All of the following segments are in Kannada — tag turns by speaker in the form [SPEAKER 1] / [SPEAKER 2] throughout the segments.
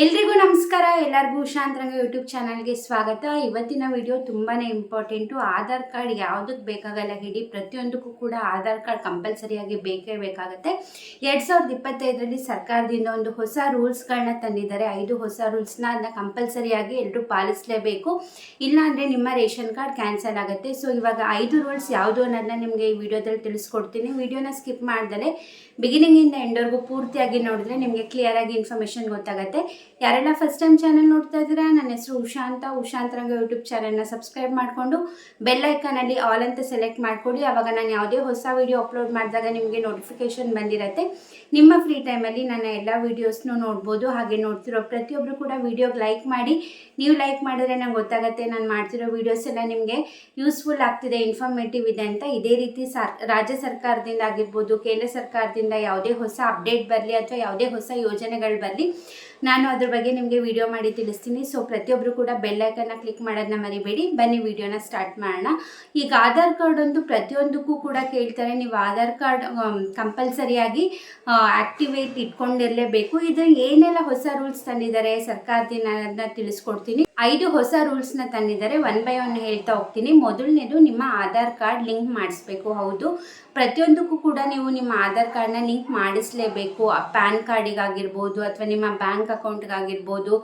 [SPEAKER 1] ಎಲ್ರಿಗೂ ನಮಸ್ಕಾರ. ಎಲ್ಲರಿಗೂ ಉಷಾಂತರಂಗ ಯೂಟ್ಯೂಬ್ ಚಾನಲ್ಗೆ ಸ್ವಾಗತ. ಇವತ್ತಿನ ವಿಡಿಯೋ ತುಂಬಾ ಇಂಪಾರ್ಟೆಂಟು ಆಧಾರ್ ಕಾರ್ಡ್ ಯಾವುದಕ್ಕೆ ಬೇಕಾಗಲ್ಲ ಹಿಡಿ ಪ್ರತಿಯೊಂದಕ್ಕೂ ಕೂಡ ಆಧಾರ್ ಕಾರ್ಡ್ ಕಂಪಲ್ಸರಿಯಾಗಿ ಬೇಕೇ ಬೇಕಾಗುತ್ತೆ. ಎರಡು ಸಾವಿರದ ಇಪ್ಪತ್ತೈದರಲ್ಲಿ ಸರ್ಕಾರದಿಂದ ಒಂದು ಹೊಸ ರೂಲ್ಸ್ಗಳನ್ನ ತಂದಿದ್ದಾರೆ. ಐದು ಹೊಸ ರೂಲ್ಸ್ನ ಅದನ್ನ ಕಂಪಲ್ಸರಿಯಾಗಿ ಎಲ್ಲರೂ ಪಾಲಿಸಲೇಬೇಕು. ಇಲ್ಲಾಂದರೆ ನಿಮ್ಮ ರೇಷನ್ ಕಾರ್ಡ್ ಕ್ಯಾನ್ಸಲ್ ಆಗುತ್ತೆ. ಸೊ ಇವಾಗ ಐದು ರೂಲ್ಸ್ ಯಾವುದು ಅನ್ನೋದನ್ನ ನಿಮಗೆ ಈ ವಿಡಿಯೋದಲ್ಲಿ ತಿಳಿಸ್ಕೊಡ್ತೀನಿ. ವಿಡಿಯೋನ ಸ್ಕಿಪ್ ಮಾಡ್ದಲೆ ಬಿಗಿನಿಂಗಿಂದ ಎಂಡವರೆಗೂ ಪೂರ್ತಿಯಾಗಿ ನೋಡಿದ್ರೆ ನಿಮಗೆ ಕ್ಲಿಯರಾಗಿ ಇನ್ಫಾರ್ಮೇಷನ್ ಗೊತ್ತಾಗುತ್ತೆ. ಯಾರೆಲ್ಲ ಫಸ್ಟ್ ಟೈಮ್ ಚಾನಲ್ ನೋಡ್ತಾ ಇದ್ದೀರಾ, ನನ್ನ ಹೆಸರು ಉಷಾ ಅಂತ. ಉಷಾಂತರಂಗ ಯೂಟ್ಯೂಬ್ ಚಾನಲ್ನ ಸಬ್ಸ್ಕ್ರೈಬ್ ಮಾಡಿಕೊಂಡು ಐಕನಲ್ಲಿ ಆಲ್ ಅಂತ ಸೆಲೆಕ್ಟ್ ಮಾಡ್ಕೊಳ್ಳಿ ಆವಾಗ ನಾನು ಯಾವುದೇ ಹೊಸ ವೀಡಿಯೋ ಅಪ್ಲೋಡ್ ಮಾಡಿದಾಗ ನಿಮಗೆ ನೋಟಿಫಿಕೇಶನ್ ಬಂದಿರತ್ತೆ. ನಿಮ್ಮ ಫ್ರೀ ಟೈಮಲ್ಲಿ ನನ್ನ ಎಲ್ಲ ವೀಡಿಯೋಸ್ನೂ ನೋಡ್ಬೋದು. ಹಾಗೆ ನೋಡ್ತಿರೋ ಪ್ರತಿಯೊಬ್ಬರು ಕೂಡ ವೀಡಿಯೋಗೆ ಲೈಕ್ ಮಾಡಿ. ನೀವು ಲೈಕ್ ಮಾಡಿದ್ರೆ ನಂಗೆ ಗೊತ್ತಾಗುತ್ತೆ ನಾನು ಮಾಡ್ತಿರೋ ವೀಡಿಯೋಸ್ ಎಲ್ಲ ನಿಮಗೆ ಯೂಸ್ಫುಲ್ ಆಗ್ತಿದೆ ಇನ್ಫಾರ್ಮೇಟಿವ್ ಇದೆ ಅಂತ. ಇದೇ ರೀತಿ ರಾಜ್ಯ ಸರ್ಕಾರದಿಂದ ಆಗಿರ್ಬೋದು, ಕೇಂದ್ರ ಸರ್ಕಾರದಿಂದ ಯಾವುದೇ ಹೊಸ ಅಪ್ಡೇಟ್ ಬರಲಿ ಅಥವಾ ಯಾವುದೇ ಹೊಸ ಯೋಜನೆಗಳು ಬರಲಿ, ನಾನು ಅದ್ರ ಬಗ್ಗೆ ನಿಮಗೆ ವಿಡಿಯೋ ಮಾಡಿ ತಿಳಿಸ್ತೀನಿ. ಸೊ ಪ್ರತಿಯೊಬ್ಬರು ಕೂಡ ಬೆಲ್ಲೈಕನ್ನ ಕ್ಲಿಕ್ ಮಾಡೋದನ್ನ ಮರಿಬೇಡಿ. ಬನ್ನಿ ವಿಡಿಯೋನ ಸ್ಟಾರ್ಟ್ ಮಾಡೋಣ. ಈಗ ಆಧಾರ್ ಕಾರ್ಡ್ ಒಂದು ಪ್ರತಿಯೊಂದಕ್ಕೂ ಕೂಡ ಕೇಳ್ತಾರೆ. ನೀವು ಆಧಾರ್ ಕಾರ್ಡ್ ಕಂಪಲ್ಸರಿಯಾಗಿ ಆಕ್ಟಿವೇಟ್ ಇಟ್ಕೊಂಡಿರಲೇಬೇಕು. ಇದು ಏನೆಲ್ಲ ಹೊಸ ರೂಲ್ಸ್ ತಂದಿದ್ದಾರೆ ಸರ್ಕಾರದಿಂದ ಅದನ್ನ ತಿಳಿಸ್ಕೊಡ್ತೀನಿ. ಐದು ಹೊಸ ರೂಲ್ಸ್ನ ತಂದಿದ್ದಾರೆ. ಒನ್ ಬೈ ಒನ್ ಹೇಳ್ತಾ ಹೋಗ್ತೀನಿ. ಮೊದಲನೇದು ನಿಮ್ಮ ಆಧಾರ್ ಕಾರ್ಡ್ ಲಿಂಕ್ ಮಾಡಿಸ್ಬೇಕು. ಹೌದು. ಪ್ರತಿಯೊಂದಕ್ಕೂ ಕೂಡ ನೀವು ನಿಮ್ಮ ಆಧಾರ್ ಕಾರ್ಡ್ನ ಲಿಂಕ್ ಮಾಡಿಸಲೇಬೇಕು. ಪ್ಯಾನ್ ಕಾರ್ಡಿಗಾಗಿರ್ಬೋದು ಅಥವಾ ನಿಮ್ಮ ಬ್ಯಾಂಕ್ ಅಕೌಂಟ್ಗಾಗಿರ್ಬೋದು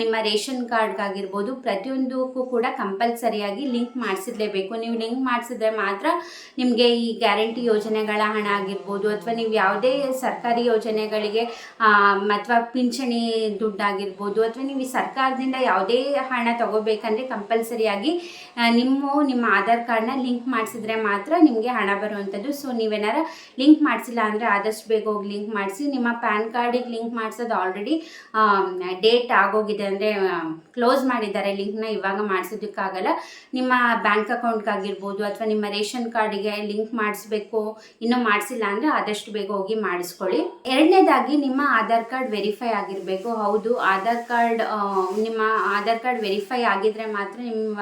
[SPEAKER 1] ನಿಮ್ಮ ರೇಷನ್ ಕಾರ್ಡ್ಗಾಗಿರ್ಬೋದು, ಪ್ರತಿಯೊಂದಕ್ಕೂ ಕೂಡ ಕಂಪಲ್ಸರಿಯಾಗಿ ಲಿಂಕ್ ಮಾಡಿಸಿರ್ಲೇಬೇಕು. ನೀವು ಲಿಂಕ್ ಮಾಡಿಸಿದ್ರೆ ಮಾತ್ರ ನಿಮಗೆ ಈ ಗ್ಯಾರಂಟಿ ಯೋಜನೆಗಳ ಹಣ ಆಗಿರ್ಬೋದು ಅಥವಾ ನೀವು ಯಾವುದೇ ಸರ್ಕಾರಿ ಯೋಜನೆಗಳಿಗೆ ಅಥವಾ ಪಿಂಚಣಿ ದುಡ್ಡಾಗಿರ್ಬೋದು ಅಥವಾ ನೀವು ಸರ್ಕಾರದಿಂದ ಯಾವುದೇ ಹಣ ತಗೋಬೇಕಂದ್ರೆ ಕಂಪಲ್ಸರಿಯಾಗಿ ನಿಮ್ಮ ನಿಮ್ಮ ಆಧಾರ್ ಕಾರ್ಡ್ನ ಲಿಂಕ್ ಮಾಡಿಸಿದ್ರೆ ಮಾತ್ರ ನಿಮಗೆ ಹಣ ಬರುವಂಥದ್ದು ಸೊ ನೀವೇನಾರ ಲಿಂಕ್ ಮಾಡಿಸಿಲ್ಲ ಅಂದರೆ ಆದಷ್ಟು ಬೇಗ ಹೋಗಿ ಲಿಂಕ್ ಮಾಡಿಸಿ. ನಿಮ್ಮ ಪ್ಯಾನ್ ಕಾರ್ಡಿಗೆ ಲಿಂಕ್ ಮಾಡಿಸೋದು ಆಲ್ರೆಡಿ ಡೇಟ್ ಆಗೋಗಿದೆ ಅಂದರೆ ಕ್ಲೋಸ್ ಮಾಡಿದ್ದಾರೆ ಲಿಂಕ್ನ ಇವಾಗ ಮಾಡಿಸೋದಕ್ಕಾಗಲ್ಲ. ನಿಮ್ಮ ಬ್ಯಾಂಕ್ ಅಕೌಂಟ್ಗಾಗಿರ್ಬೋದು ಅಥವಾ ನಿಮ್ಮ ರೇಷನ್ ಕಾರ್ಡಿಗೆ ಲಿಂಕ್ ಮಾಡಿಸ್ಬೇಕು, ಇನ್ನೂ ಮಾಡಿಸಿಲ್ಲ ಅಂದರೆ ಆದಷ್ಟು ಬೇಗ ಹೋಗಿ ಮಾಡಿಸ್ಕೊಳ್ಳಿ. ಎರಡನೇದಾಗಿ ನಿಮ್ಮ ಆಧಾರ್ ಕಾರ್ಡ್ ವೆರಿಫೈ ಆಗಿರಬೇಕು. ಹೌದು, ಆಧಾರ್ ಕಾರ್ಡ್ ನಿಮ್ಮ ಆಧಾರ್ ಕಾರ್ಡ್ ವೆರಿಫೈ ಆಗಿದ್ರೆ ಮಾತ್ರ ನಿಮ್ಮ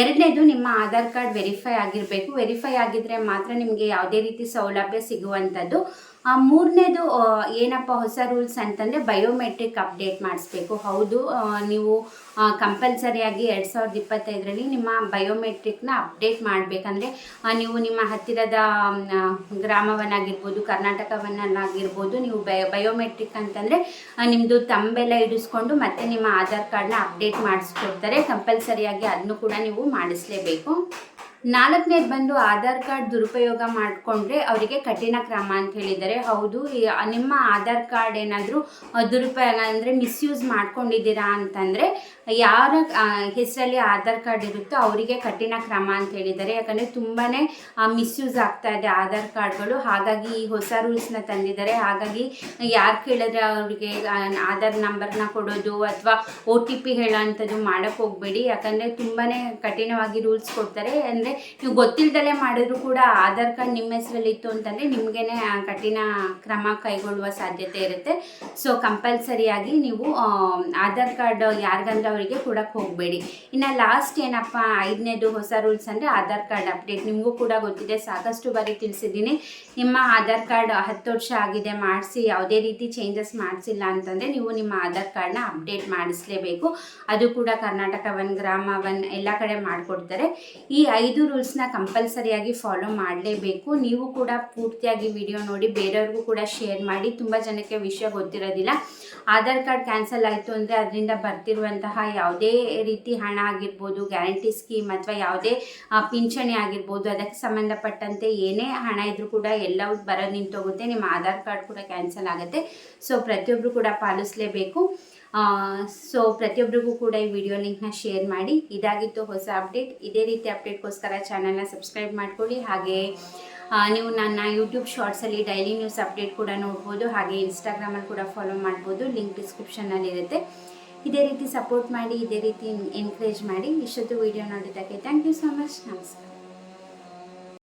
[SPEAKER 1] ಎರಡನೇದು ನಿಮ್ಮ ಆಧಾರ್ ಕಾರ್ಡ್ ವೆರಿಫೈ ಆಗಿರಬೇಕು. ವೆರಿಫೈ ಆಗಿದ್ರೆ ಮಾತ್ರ ನಿಮಗೆ ಯಾವುದೇ ರೀತಿ ಸೌಲಭ್ಯ ಸಿಗುವಂಥದ್ದು. ಮೂರನೇದು ಏನಪ್ಪ ಹೊಸ ರೂಲ್ಸ್ ಅಂತಂದರೆ ಬಯೋಮೆಟ್ರಿಕ್ ಅಪ್ಡೇಟ್ ಮಾಡಿಸ್ಬೇಕು. ಹೌದು ನೀವು ಕಂಪಲ್ಸರಿಯಾಗಿ ಎರಡು ಸಾವಿರದ ಇಪ್ಪತ್ತೈದರಲ್ಲಿ ನಿಮ್ಮ ಬಯೋಮೆಟ್ರಿಕ್ನ ಅಪ್ಡೇಟ್ ಮಾಡಬೇಕಂದ್ರೆ ನೀವು ನಿಮ್ಮ ಹತ್ತಿರದ ಗ್ರಾಮವನ್ನಾಗಿರ್ಬೋದು, ಕರ್ನಾಟಕವನ್ನಾಗಿರ್ಬೋದು, ನೀವು ಬಯ ಬಯೋಮೆಟ್ರಿಕ್ ಅಂತಂದರೆ ನಿಮ್ಮದು ತಂಬೆಲ್ಲ ಇಡಿಸ್ಕೊಂಡು ಮತ್ತೆ ನಿಮ್ಮ ಆಧಾರ್ ಕಾರ್ಡ್ನ ಅಪ್ಡೇಟ್ ಮಾಡಿಸ್ಕೊಡ್ತಾರೆ. ಕಂಪಲ್ಸರಿಯಾಗಿ ಅದನ್ನು ಕೂಡ ನೀವು ಮಾಡಿಸ್ಲೇಬೇಕು. ನಾಲ್ಕನೇದು ಬಂದು ಆಧಾರ್ ಕಾರ್ಡ್ ದುರುಪಯೋಗ ಮಾಡಿಕೊಂಡ್ರೆ ಅವರಿಗೆ ಕಠಿಣ ಕ್ರಮ ಅಂತ ಹೇಳಿದ್ದಾರೆ. ಹೌದು ನಿಮ್ಮ ಆಧಾರ್ ಕಾರ್ಡ್ ಏನಾದರೂ ದುರುಪಯೋಗ ಅಂದರೆ ಮಿಸ್ಯೂಸ್ ಮಾಡ್ಕೊಂಡಿದ್ದೀರಾ ಅಂತಂದರೆ ಯಾರ ಹೆಸರಲ್ಲಿ ಆಧಾರ್ ಕಾರ್ಡ್ ಇರುತ್ತೋ ಅವರಿಗೆ ಕಠಿಣ ಕ್ರಮ ಅಂತ ಹೇಳಿದ್ದಾರೆ. ಯಾಕಂದರೆ ತುಂಬಾ ಮಿಸ್ಯೂಸ್ ಆಗ್ತಾ ಇದೆ ಆಧಾರ್ ಕಾರ್ಡ್ಗಳು. ಹಾಗಾಗಿ ಈ ಹೊಸ ರೂಲ್ಸ್ನ ತಂದಿದ್ದಾರೆ. ಹಾಗಾಗಿ ಯಾರು ಕೇಳಿದ್ರೆ ಅವರಿಗೆ ಆಧಾರ್ ನಂಬರ್ನ ಕೊಡೋದು ಅಥವಾ ಒ ಟಿ ಪಿ ಹೇಳೋ ಅಂಥದ್ದು ಮಾಡೋಕ್ಕೆ ಹೋಗಬೇಡಿ. ಯಾಕಂದರೆ ತುಂಬಾ ಕಠಿಣವಾಗಿ ರೂಲ್ಸ್ ಕೊಡ್ತಾರೆ. ಅಂದರೆ ನೀವು ಗೊತ್ತಿಲ್ಲದಲ್ಲೇ ಮಾಡಿದ್ರು ಕೂಡ ಆಧಾರ್ ಕಾರ್ಡ್ ನಿಮ್ಮ ಹೆಸರಲ್ಲಿ ಇತ್ತು ಅಂತಂದರೆ ನಿಮಗೇ ಕಠಿಣ ಕ್ರಮ ಕೈಗೊಳ್ಳುವ ಸಾಧ್ಯತೆ ಇರುತ್ತೆ. ಸೊ ಕಂಪಲ್ಸರಿಯಾಗಿ ನೀವು ಆಧಾರ್ ಕಾರ್ಡ್ ಯಾರಿಗಂದ್ರೆ ಅವರಿಗೆ ಕೊಡಕ್ಕೆ ಹೋಗಬೇಡಿ. ಇನ್ನು ಲಾಸ್ಟ್ ಏನಪ್ಪ, ಐದನೇದು ಹೊಸ ರೂಲ್ಸ್ ಅಂದರೆ ಆಧಾರ್ ಕಾರ್ಡ್ ಅಪ್ಡೇಟ್ ನಿಮಗೂ ಕೂಡ ಗೊತ್ತಿದೆ, ಸಾಕಷ್ಟು ಬಾರಿ ತಿಳಿಸಿದ್ದೀನಿ. ನಿಮ್ಮ ಆಧಾರ್ ಕಾರ್ಡ್ ಹತ್ತು ವರ್ಷ ಆಗಿದೆ, ಮಾಡಿಸಿ, ಯಾವುದೇ ರೀತಿ ಚೇಂಜಸ್ ಮಾಡಿಸಿಲ್ಲ ಅಂತಂದರೆ ನೀವು ನಿಮ್ಮ ಆಧಾರ್ ಕಾರ್ಡ್ನ ಅಪ್ಡೇಟ್ ಮಾಡಿಸಲೇಬೇಕು. ಅದು ಕೂಡ ಕರ್ನಾಟಕ ಒನ್, ಗ್ರಾಮ ಒನ್, ಎಲ್ಲ ಕಡೆ ಮಾಡಿಕೊಡ್ತಾರೆ. ಈ ಐದು ರೂಲ್ಸ್ನ ಕಂಪಲ್ಸರಿಯಾಗಿ ಫಾಲೋ ಮಾಡಲೇಬೇಕು. ನೀವು ಕೂಡ ಪೂರ್ತಿಯಾಗಿ ವಿಡಿಯೋ ನೋಡಿ, ಬೇರೆಯವ್ರಿಗೂ ಕೂಡ ಶೇರ್ ಮಾಡಿ. ತುಂಬ ಜನಕ್ಕೆ ವಿಷಯ ಗೊತ್ತಿರೋದಿಲ್ಲ. ಆಧಾರ್ ಕಾರ್ಡ್ ಕ್ಯಾನ್ಸಲ್ ಆಯಿತು ಅಂದರೆ ಅದರಿಂದ ಬರ್ತಿರುವಂತಹ ಯಾವುದೇ ರೀತಿ ಹಣ ಆಗಿರ್ಬೋದು ಗ್ಯಾರಂಟಿ ಸ್ಕೀಮ್ ಅಥವಾ ಯಾವುದೇ ಪಿಂಚಣಿ ಆಗಿರ್ಬೋದು, ಅದಕ್ಕೆ ಸಂಬಂಧಪಟ್ಟಂತೆ ಏನೇ ಹಣ ಇದ್ರೂ ಕೂಡ ಎಲ್ಲವೂ ಬರೋದು ನಿಂತೋಗುತ್ತೆ. ನಿಮ್ಮ ಆಧಾರ್ ಕಾರ್ಡ್ ಕೂಡ ಕ್ಯಾನ್ಸಲ್ ಆಗುತ್ತೆ. ಸೊ ಪ್ರತಿಯೊಬ್ಬರು ಕೂಡ ಪಾಲಿಸಲೇಬೇಕು. ಸೊ ಪ್ರತಿಯೊಬ್ಬರಿಗೂ ಕೂಡ ಈ ವಿಡಿಯೋ ಲಿಂಕ್ನ ಶೇರ್ ಮಾಡಿ. ಇದಾಗಿತ್ತು ಹೊಸ ಅಪ್ಡೇಟ್ ಇದೇ ರೀತಿ ಅಪ್ಡೇಟ್ಗೋಸ್ಕರ ಚಾನಲ್ನ ಸಬ್ಸ್ಕ್ರೈಬ್ ಮಾಡ್ಕೊಳ್ಳಿ. ಹಾಗೆ ನೀವು ನನ್ನ ಯೂಟ್ಯೂಬ್ ಶಾರ್ಟ್ಸಲ್ಲಿ ಡೈಲಿ ನ್ಯೂಸ್ ಅಪ್ಡೇಟ್ ಕೂಡ ನೋಡ್ಬೋದು. ಹಾಗೆ ಇನ್ಸ್ಟಾಗ್ರಾಮಲ್ಲಿ ಕೂಡ ಫಾಲೋ ಮಾಡ್ಬೋದು. ಲಿಂಕ್ ಡಿಸ್ಕ್ರಿಪ್ಷನಲ್ಲಿ ಇರುತ್ತೆ. ಇದೇ ರೀತಿ ಸಪೋರ್ಟ್ ಮಾಡಿ, ಇದೇ ರೀತಿ ಎನ್ಕರೇಜ್ ಮಾಡಿ. ಇಷ್ಟೊತ್ತು ವಿಡಿಯೋ ನೋಡಿದ್ದಕ್ಕೆ ಥ್ಯಾಂಕ್ ಯು ಸೊ ಮಚ್ ನಮಸ್ಕಾರ.